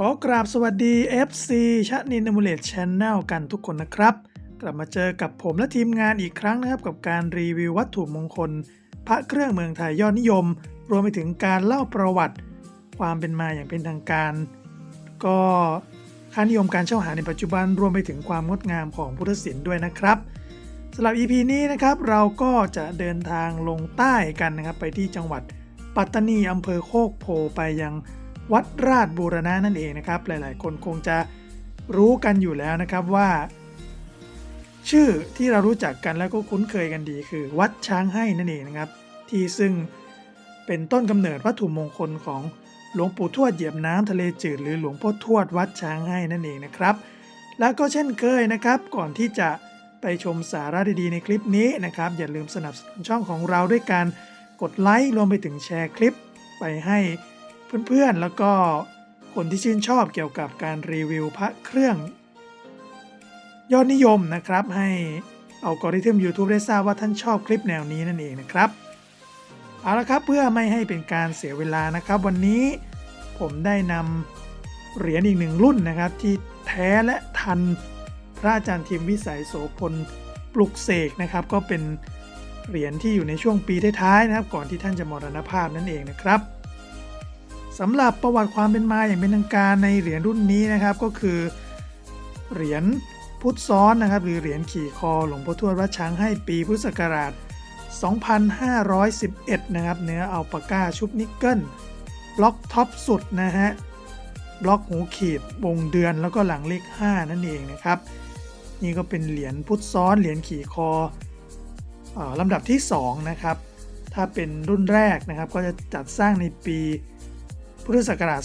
ขอกราบสวัสดี FC ชะนินอมูเลตชแนลกันทุกคนนะครับ กลับมาเจอกับผมและทีมงานอีกครั้งนะครับ กับการรีวิววัตถุมงคล พระเครื่องเมืองไทยยอดนิยม รวมไปถึงการเล่าประวัติ ความเป็นมาอย่างเป็นทางการ ก็ค่านิยมการเช่าหาในปัจจุบันรวมไปถึงความงดงามของพุทธศิลป์ด้วยนะครับสำหรับ EP นี้นะครับเราก็จะเดินทางลงใต้กันนะครับไปที่จังหวัดปัตตานีอำเภอโคกโพไปยัง วัดราชบูรณะนั่นเองนะครับ หลายๆ คนคงจะรู้กันอยู่แล้วนะครับว่า ชื่อที่เรารู้จักกันแล้วก็คุ้นเคยกันดีคือ วัดช้างให้นั่นเองนะครับ ที่ซึ่งเป็นต้นกำเนิดวัตถุมงคลของหลวงปู่ทวดเหยียบน้ำทะเลจืดหรือหลวงพ่อทวดวัดช้างให้นั่นเองนะครับ แล้วก็เช่นเคยนะครับ ก่อนที่จะไปชมสาระดีๆในคลิปนี้นะครับ อย่าลืมสนับสนุนช่องของเราด้วยการกดไลค์รวมไปถึงแชร์คลิป ไปให้ เพื่อนๆ แล้วก็คนที่ชื่นชอบเกี่ยวกับการรีวิวพระเครื่อง ยอดนิยมนะครับให้เอัลกริทึม YouTube ได้ทราบว่าท่านชอบคลิปแนวนี้นั่นเองนะครับ เอาละครับเพื่อไม่ให้เป็นการเสียเวลานะครับ วันนี้ผมได้นำเหรียญอีกหนึ่งรุ่นนะครับ ที่แท้และทันพระอาจารย์ทิมวิสัยโสพลปลุกเสกนะครับ ก็เป็นเหรียญที่อยู่ในช่วงปีท้ายๆนะครับ ก่อนที่ท่านจะมรณภาพนั่นเองนะครับ สำหรับประวัติความเป็นมาอย่างเป็นทางการในเหรียญรุ่นนี้นะครับก็คือเหรียญพุทธซ้อนนะครับ หรือเหรียญขี่คอหลวงพ่อทวดวัดช้างให้ปีพุทธศักราช 2511 นะครับ เนื้ออัลปาก้าชุบนิกเกิลบล็อกท็อปสุดนะฮะบล็อกหูขีดวงเดือนแล้วก็หลังเลข 5 นั่นเองนะครับ นี่ก็เป็นเหรียญพุทธซ้อนเหรียญขี่คออลำดับที่ 2 นะครับ ถ้าเป็นรุ่นแรกนะครับก็จะจัดสร้างในปี พุทธศักราช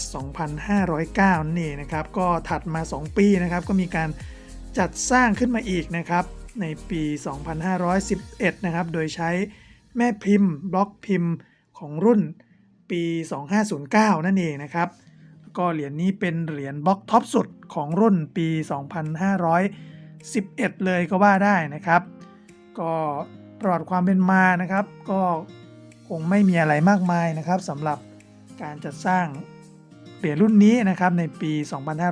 2509นั่นเองนะครับ ก็ถัดมา 2 ปีนะครับ ก็มีการจัดสร้างขึ้นมาอีกนะครับ ในปี 2511 นะครับ โดยใช้แม่พิมพ์ บล็อกพิมพ์ของรุ่นปี 2509 นั่นเองนะครับ ก็เหรียญนี้เป็นเหรียญบล็อกท็อปสุดของรุ่นปี 2511 เลยก็ว่าได้นะครับ ก็ประวัติความเป็นมานะครับ ก็คงไม่มีอะไรมากมายนะครับสำหรับ การจัดสร้างเหรียญรุ่นนี้นะครับในปี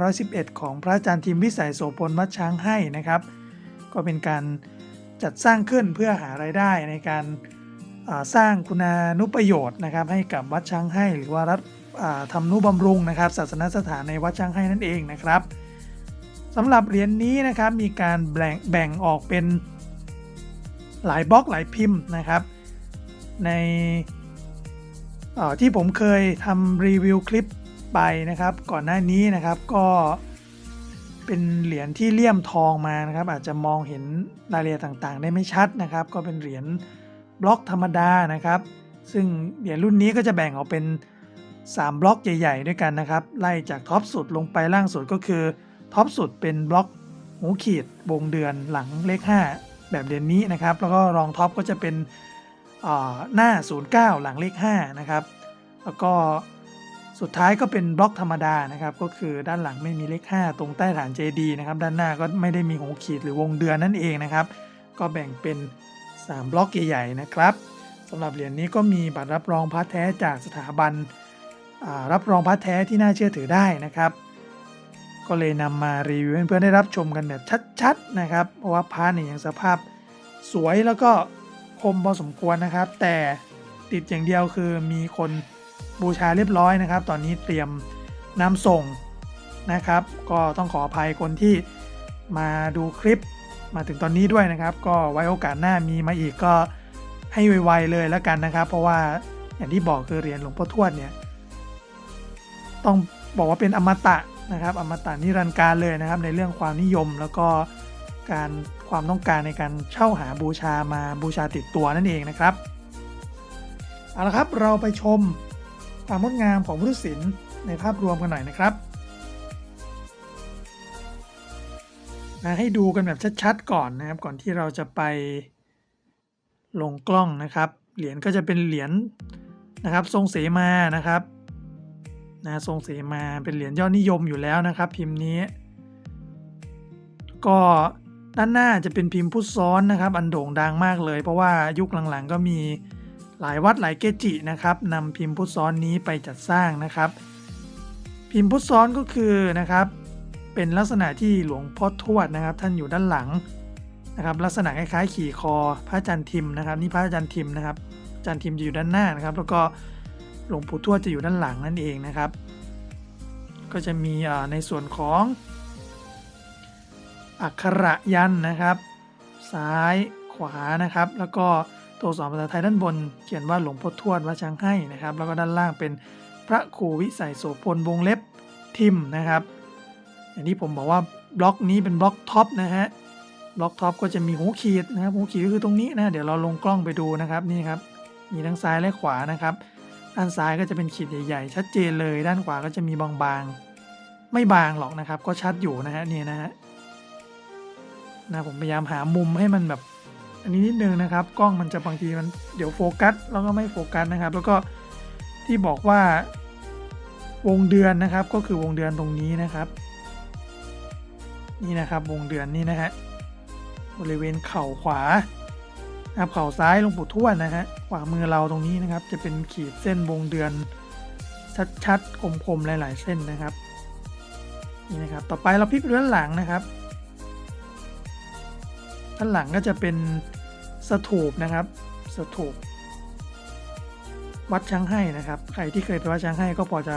2511 ของพระอาจารย์ทิมวิสัยโสพลวัดช้างให้นะครับ ก็เป็นการจัดสร้างขึ้นเพื่อหารายได้ในการสร้างคุณานุประโยชน์นะครับ ให้กับวัดช้างให้หรือว่ารัฐทำนุบำรุงนะครับ ศาสนสถานในวัดช้างให้นั่นเองนะครับสำหรับเหรียญนนี้นะครับมีการแบ่งแบ่งออกเป็นหลายบล็อกหลายพิมพ์นะครับ ใน ที่ผมเคยทำรีวิวคลิปไปนะครับ ก่อนหน้านี้นะครับก็เป็นเหรียญที่เลี่ยมทองมานะครับ อาจจะมองเห็นรายละเอียดต่างๆ ได้ไม่ชัดนะครับ ก็เป็นเหรียญบล็อกธรรมดานะครับ ซึ่งเหรียญรุ่นนี้ก็จะแบ่งออกเป็น 3 บล็อกใหญ่ๆ ด้วยกันนะครับ ไล่จากท็อปสุดลงไปล่างสุดก็คือท็อปสุดเป็นบล็อกหูขีดวงเดือนหลังเลข 5 แบบเดือนนี้นะครับ แล้วก็รองท็อปก็จะเป็น หน้า 09 หลังเลข5นะครับ แล้วก็สุดท้ายก็เป็นบล็อกธรรมดานะครับ ก็คือด้านหลังไม่มีเลข 5 ตรงใต้ฐานเจดีนะครับ ด้านหน้าก็ไม่ได้มีหูขีดหรือวงเดือนนั่นเองนะครับ ก็แบ่งเป็น 3 บล็อกใหญ่ๆนะครับสำหรับเหรียญนี้ก็มีบัตรรับรองพระแท้จากสถาบันรับรองพระแท้ที่น่าเชื่อถือได้นะครับ ก็เลยนำมารีวิวให้เพื่อนได้รับชมกันแบบชัดๆนะครับ เพราะว่าพระเนี่ยยังสภาพสวยแล้วก็ คมพอสมควรนะครับ แต่ติดอย่างเดียวคือมีคนบูชาเรียบร้อยนะครับ ตอนนี้เตรียมนำส่งนะครับ ก็ต้องขออภัยคนที่มาดูคลิปมาถึงตอนนี้ด้วยนะครับ ก็ไว้โอกาสหน้ามีมาอีกก็ให้ไวๆเลยแล้วกันนะครับ เพราะว่าอย่างที่บอกคือเหรียญหลวงพ่อทวดเนี่ยต้องบอกว่าเป็นอมตะนะครับ อมตะนิรันดร์การเลยนะครับ ในเรื่องความนิยมแล้วก็ การความต้องการในการเช่าหาบูชามาบูชาติดตัวนั่นเองนะครับเอาละครับเราไปชมความงดงามของพุทธศิลป์ในภาพรวมกันหน่อยนะครับนะให้ดูกันแบบชัดๆก่อนนะครับก่อนที่เราจะไปลงกล้องนะครับ เหรียญก็จะเป็นเหรียญนะครับทรงเสมานะครับนะทรงเสมาเป็นเหรียญยอดนิยมอยู่แล้วนะครับ พิมพ์นี้ ก็ ด้านหน้าจะเป็นพิมพ์พุทธซ้อนนะครับ อันโด่งดังมากเลย เพราะว่ายุคหลังๆ ก็มีหลายวัดหลายเกจินะครับนำพิมพ์พุทธซ้อนนี้ไปจัดสร้างนะครับ พิมพ์พุทธซ้อนก็คือนะครับ เป็นลักษณะที่หลวงพ่อทวดนะครับ ท่านอยู่ด้านหลังนะครับ ลักษณะคล้ายๆขี่คอพระอาจารย์ทิมนะครับ นี่พระอาจารย์ทิมนะครับอาจารย์ทิมจะอยู่ด้านหน้านะครับ แล้วก็หลวงปู่ทวดจะอยู่ด้านหลังนั่นเองนะครับ ก็จะมีในส่วนของ อักขระยันนะครับ ซ้ายขวานะครับ แล้วก็ตัวสอักษรภาษาไทยด้านบน เขียนว่าหลวงพ่อทวดวัดช้างให้นะครับ แล้วก็ด้านล่างเป็นพระครูวิสัยโสพลวงเล็บทิมนะครับ อย่างที่ผมบอกว่าบล็อกนี้เป็นบล็อกท็อปนะฮะบล็อกท็อปก็จะมีหูขีดนะครับหูขีดก็คือตรงนี้นะเดี๋ยวเราลงกล้องไปดูนะครับนี่ครับมีทั้งซ้ายและขวานะครับด้านซ้ายก็จะเป็นขีดใหญ่ๆ ชัดเจนเลย ด้านขวาก็จะมีบางๆ ไม่บางหรอกนะครับ ก็ชัดอยู่นะฮะนี่นะฮะ นะผมพยายามหามุมให้มันแบบ อันนี้นิดนึงนะครับ กล้องมันจะบางทีมันเดี๋ยวโฟกัสแล้วก็ไม่โฟกัสนะครับ แล้วก็ที่บอกว่าวงเดือนนะครับ ก็คือวงเดือนตรงนี้นะครับ นี่นะครับวงเดือนนี่นะฮะบริเวณเข่าขวานะครับเข่าซ้ายลงปู่ทวดนะฮะขวามือเราตรงนี้นะครับ จะเป็นขีดเส้นวงเดือน ชัดๆคมๆหลาย ๆ เส้นนะครับนี่นะครับ ต่อไปเราพลิกไปดูด้านหลังนะครับ ด้านหลังก็จะเป็นสถูปนะครับสถูปวัดช้างให้นะครับ ใครที่เคยไปวัดช้างให้ก็พอจะ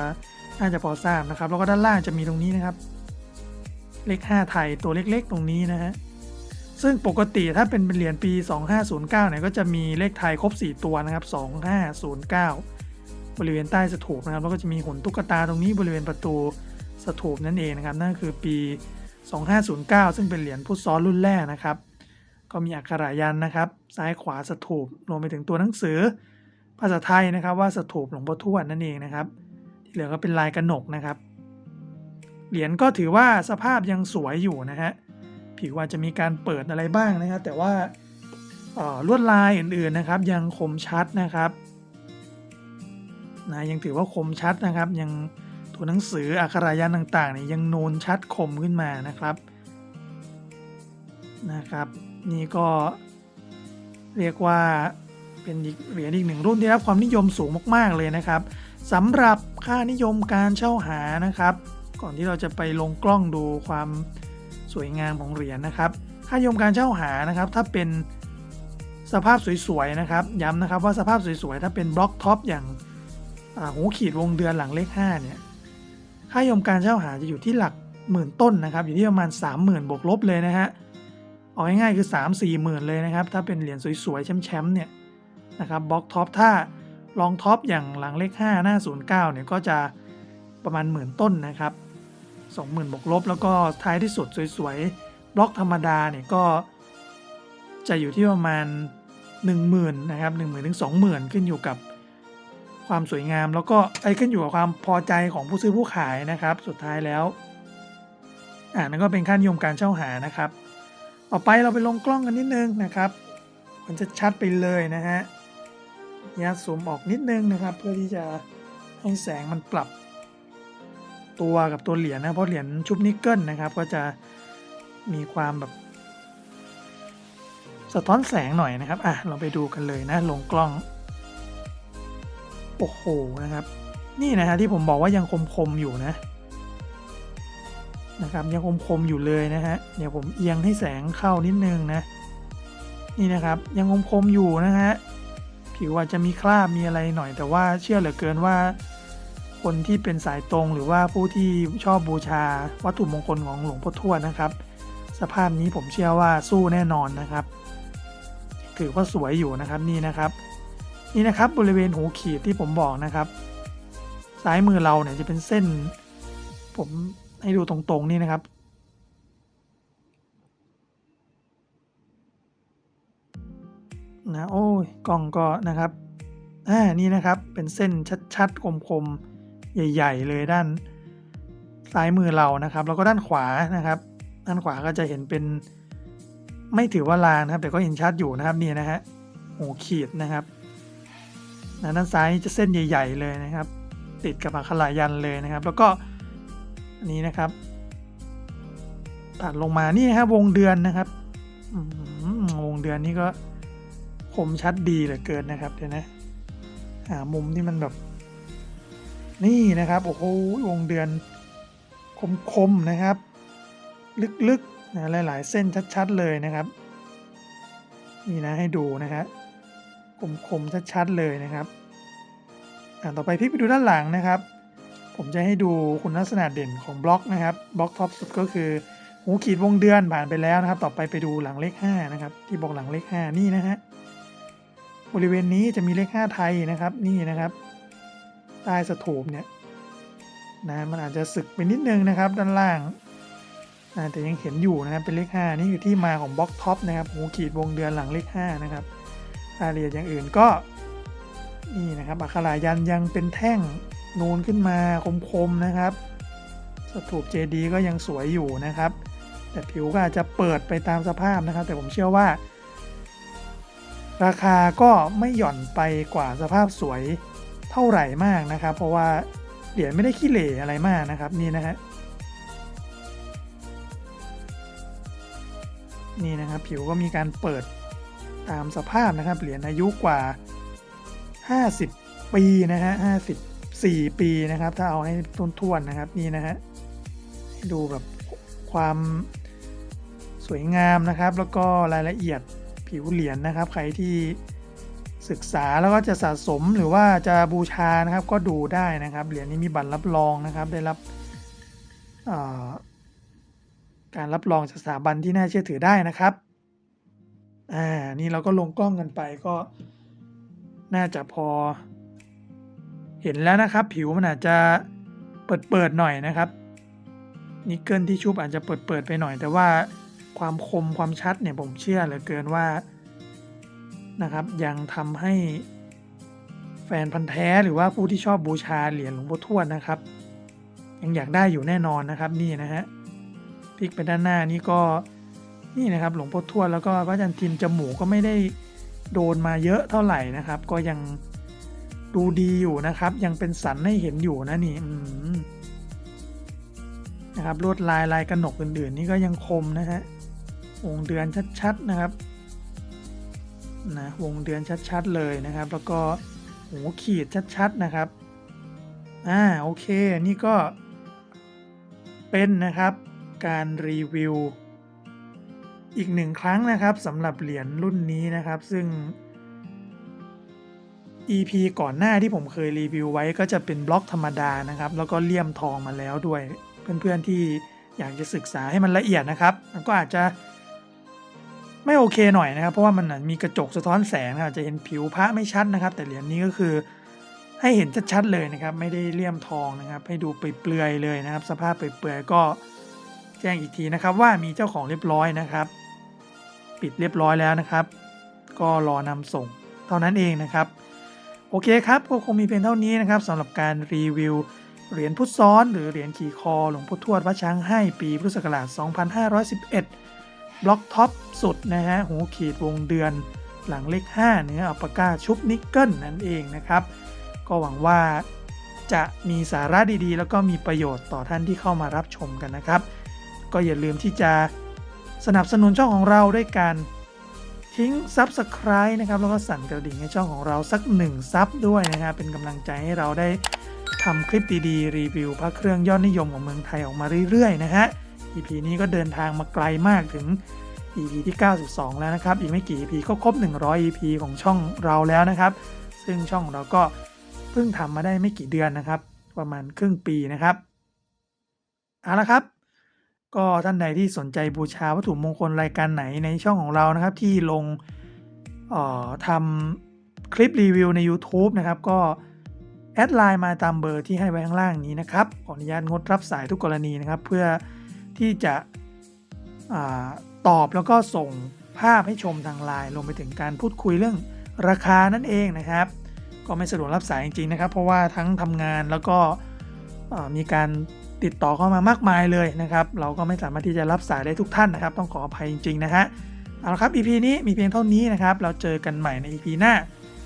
น่าจะพอทราบนะครับ แล้วก็ด้านล่างจะมีตรงนี้นะครับ เลข 5 ไทยตัวเล็กๆ ตรงนี้นะฮะซึ่งปกติถ้าเป็นเหรียญปี 2509เนี่ยก็จะมีเลขไทยครบ 4 ตัวนะครับ 2509 บริเวณใต้สถูปนะครับ แล้วก็จะมีหุ่นตุ๊กตาตรงนี้บริเวณประตูสถูปนั่นเองนะครับนั่นคือปี 2509 ซึ่งเป็นเหรียญพุทธซ้อนรุ่นแรกนะครับ ก็มีอักขระยันนะครับ ซ้ายขวาสถูปรวมไปถึงตัวหนังสือ ภาษาไทยนะครับว่าสถูปหลวงพ่อทวดนั่นเองนะครับ ที่เหลือก็เป็นลายกระหนกนะครับ เหรียญก็ถือว่าสภาพยังสวยอยู่นะฮะผิวอาจจะมีการเปิดอะไรบ้างนะครับ แต่ว่าลวดลายอื่นๆนะครับ ยังคมชัดนะครับนะยังถือว่าคมชัดนะครับ ยังตัวหนังสืออักขรายันต์ต่างๆเนี่ยยังนูนชัดคมขึ้นมานะครับนะครับ นี่ก็เรียกว่าเป็นอีกเหรียญอีกหนึ่งรุ่นที่รับความนิยมสูงมาก ๆ เลยนะครับสำหรับค่านิยมการเช่าหานะครับ ก่อนที่เราจะไปลงกล้องดูความสวยงามของเหรียญนะครับ ค่านิยมการเช่าหานะครับ ถ้าเป็นสภาพสวยๆนะครับ ย้ำนะครับว่าสภาพสวยๆถ้าเป็นบล็อกท็อปอย่างาหูขีดวงเดือนหลังเลข5เนี่ยค่านิยมการเช่าหาจะอยู่ที่หลักหมื่นต้นนะครับ อยู่ที่ประมาณ 30,000บวกลบเลยนะฮะ เอาง่ายๆคือ 3 4หมื่นเลยนะครับ ถ้าเป็นเหรียญสวยๆแชมป์ๆเนี่ยนะครับบล็อกท็อปถ้าลองท็อปอย่างหลังเลข 5 หน้า 09เนี่ยก็จะประมาณหมื่นต้นนะครับ 20,000บวกลบ แล้วก็ท้ายที่สุดสวยๆบล็อกธรรมดาเนี่ยก็จะอยู่ที่ประมาณ 10,000นะครับ10,000ถึง20,000 ขึ้นอยู่กับความสวยงาม แล้วก็ไอ้ขึ้นอยู่กับความพอใจของผู้ซื้อผู้ขายนะครับ สุดท้ายแล้วอ่านั่นก็เป็นค่านิยมการเช่าหานะครับ ต่อไปเราไปลงกล้องกันนิดนึงนะครับ มันจะชัดไปเลยนะฮะยัดซูมออกนิดนึงนะครับ เพื่อที่จะให้แสงมันปรับ ตัวกับตัวเหรียญนะเพราะเหรียญชุบนิกเกิลนะครับ ก็จะมีความแบบ สะท้อนแสงหน่อยนะครับอะเราไปดูกันเลยนะ ลงกล้องโอ้โหนะครับ นี่นะฮะที่ผมบอกว่ายังคมๆอยู่นะ นะครับยังคมๆอยู่เลยนะฮะเดี๋ยวผมเอียงให้แสงเข้านิดนึงนะ นี่นะครับยังคมๆอยู่นะฮะผิวอาจจะมีคราบมีอะไรหน่อย แต่ว่าเชื่อเหลือเกินว่า คนที่เป็นสายตรงหรือว่าผู้ที่ชอบบูชาวัตถุมงคลของหลวงพ่อทวดนะครับ สภาพนี้ผมเชื่อว่าสู้แน่นอนนะครับ ถือว่าสวยอยู่นะครับนี่นะครับ นี่นะครับบริเวณหูขีดที่ผมบอกนะครับ ซ้ายมือเราเนี่ยจะเป็นเส้น ผม ให้ดูตรงๆนี่นะครับ นะ โอ้ยกล้องก็นะครับอ่านี่นะครับเป็นเส้นชัดๆคมๆ ใหญ่ๆ เลยด้านซ้ายมือเรานะครับ แล้วก็ด้านขวานะครับ ด้านขวาก็จะเห็นเป็นไม่ถือว่าลางนะครับ แต่ก็เห็นชัดอยู่นะครับนี่นะฮะหูขีดนะครับนะด้านซ้ายจะเส้นใหญ่ ๆ เลยนะครับ ติดกับอักขระยันเลยนะครับ แล้วก็ อันนี้นะครับ ตัดลงมานี่นะครับวงเดือนนะครับวงเดือนนี่ก็คมชัดดีเหลือเกินนะครับเดี๋ยวนะหามุมที่มันแบบ นี่นะครับโอ้โหวงเดือนคมๆนะครับ ลึกๆนะหลาย ๆ เส้นชัด ๆ เลยนะครับนี่นะให้ดูนะฮะคมๆชัดๆเลยนะครับอ่าต่อไปพลิกไปดูด้านหลังนะครับ ผมจะให้ดูคุณลักษณะเด่นของบล็อกนะครับบล็อกท็อปสุดก็คือหูขีดวงเดือนผ่านไปแล้วนะครับ ต่อไปไปดูหลังเลข5นะครับที่บอกหลังเลข 5 นี่นะฮะบริเวณนี้จะมีเลข 5 ไทยนะครับ นี่นะครับใต้สถูปเนี่ยนะมันอาจจะสึกไปนิดนึงนะครับ ด้านล่างนะแต่ยังเห็นอยู่นะครับเป็นเลข 5 นี่คือที่มาของบล็อกท็อปนะครับหูขีดวงเดือนหลังเลข 5 นะครับรายละเอียดอย่างอื่นก็นี่นะครับอักขรายันยังเป็นแท่ง นูนขึ้นมาคมๆนะครับ สถูปเจดีก็ยังสวยอยู่นะครับ แต่ผิวก็อาจจะเปิดไปตามสภาพนะครับ แต่ผมเชื่อว่า ราคาก็ไม่หย่อนไปกว่าสภาพสวยเท่าไหร่มากนะครับ เพราะว่าเหรียญไม่ได้ขี้เหร่อะไรมากนะครับนี่นะฮะนี่นะครับผิวก็มีการเปิดตามสภาพนะครับเหรียญอายุกว่า 50 ปีนะฮะ 4 ปีนะครับ ถ้าเอาให้ต้นทวนๆนะครับนี่นะฮะให้ดูแบบความสวยงามนะครับ แล้วก็รายละเอียดผิวเหรียญนะครับ ใครที่ศึกษาแล้วก็จะสะสมหรือว่าจะบูชานะครับก็ดูได้นะครับเหรียญนี้มีบัตรรับรองนะครับ ได้รับการรับรองจากสถาบันที่น่าเชื่อถือได้นะครับอ่านี่เราก็ลงกล้องกันไปก็น่าจะพอ เห็นแล้วนะครับ ผิวมันอาจจะเปิดเปิดๆหน่อยนะครับ นิกเกิลที่ชุบอาจจะเปิดเปิดๆไปหน่อย แต่ว่าความคมความชัดเนี่ยผมเชื่อเหลือเกินว่านะครับยังทำให้แฟนพันธ์แท้หรือว่าผู้ที่ชอบบูชาเหรียญหลวงพ่อทวดนะครับ ยังอยากได้อยู่แน่นอนนะครับนี่นะฮะพลิกไปด้านหน้านี่ก็นี่นะครับหลวงพ่อทวดแล้วก็พระอาจารย์ทิมจมูกก็ไม่ได้โดนมาเยอะเท่าไหร่นะครับ ก็ยัง ดูดีอยู่นะครับ ยังเป็นสันให้เห็นอยู่นะนี่นะครับลวดลายลายกระหนกอื่น ๆ นี่ก็ยังคมนะฮะวงเดือนชัด ๆ นะครับนะวงเดือนชัด ๆ เลยนะครับ แล้วก็หูขีดชัด ๆ นะครับอ่าโอเค นี่ก็เป็นนะครับการรีวิวอีกหนึ่งครั้งนะครับสำหรับเหรียญรุ่นนี้นะครับ ซึ่ง EP ก่อนหน้าที่ผมเคยรีวิวไว้ก็จะเป็นบล็อกธรรมดานะครับ แล้วก็เลี่ยมทองมาแล้วด้วย เพื่อนๆที่อยากจะศึกษาให้มันละเอียดนะครับ มันก็อาจจะไม่โอเคหน่อยนะครับ เพราะว่ามันมีกระจกสะท้อนแสงนะครับอาจจะเห็นผิวพระไม่ชัดนะครับ แต่เหรียญนี้ก็คือให้เห็นชัดๆเลยนะครับ ไม่ได้เลี่ยมทองนะครับ ให้ดูเปลือยๆเลยนะครับ สภาพเปลือยๆก็แจ้งอีกทีนะครับ ว่ามีเจ้าของเรียบร้อยนะครับ ปิดเรียบร้อยแล้วนะครับ ก็รอนำส่งเท่านั้นเองนะครับ อเคครับ ก็คงมีเพียงเท่านี้นะครับสำหรับการรีวิวเหรียญพุทธซ้อน หรือเหรียญขี่คอหลวงพ่อทวดวัดช้างให้ปีพุทธศักราช 2511 บล็อกท็อปสุดนะฮะหูขีดวงเดือน หลังเลข5เนื้ออัปาก้าชุบนิกเกิลนั่นเองนะครับ ก็หวังว่าจะมีสาระดีๆ แล้วก็มีประโยชน์ต่อท่านที่เข้ามารับชมกันนะครับ ก็อย่าลืมที่จะสนับสนุนช่องของเราด้วยการ ทิ้ง Subscribe นะครับแล้วก็สั่นกระดิ่งให้ช่องของเราสัก1ซับด้วยนะครับเป็นกำลังใจให้เราได้ทำคลิปดีๆ รีวิวพระเครื่องยอดนิยมของเมืองไทยออกมาเรื่อยๆนะฮะ EP นี้ก็เดินทางมาไกลมากถึง EP ที่ 92 แล้วนะครับ อีกไม่กี่ EP ก็ครบ 100 EP ของช่องเราแล้วนะครับ ซึ่งช่องของเราก็เพิ่งทำมาได้ไม่กี่เดือนนะครับ ประมาณครึ่งปีนะครับ เอาละครับ ก็ท่านใดที่สนใจบูชาวัตถุมงคลรายการไหนในช่องของเรานะครับ ที่ลงทำคลิปรีวิวใน YouTube นะครับ ก็แอดไลน์มาตามเบอร์ที่ให้ไว้ข้างล่างนี้นะครับขออนุญาตงดรับสายทุกกรณีนะครับ เพื่อที่จะอตอบแล้วก็ส่งภาพให้ชมทางไลน์รวมไปถึงการพูดคุยเรื่องราคานั่นเองนะครับ ก็ไม่สะดวกรับสายจริงๆนะครับ เพราะว่าทั้งทำงานแล้วก็มีการ ติดต่อเข้ามามากมายเลยนะครับ เราก็ไม่สามารถที่จะรับสายได้ทุกท่านนะครับ ต้องขออภัยจริง ๆ นะฮะเอาละครับ EP นี้มีเพียงเท่านี้นะครับ เราเจอกันใหม่ใน EP หน้า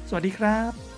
สวัสดีครับ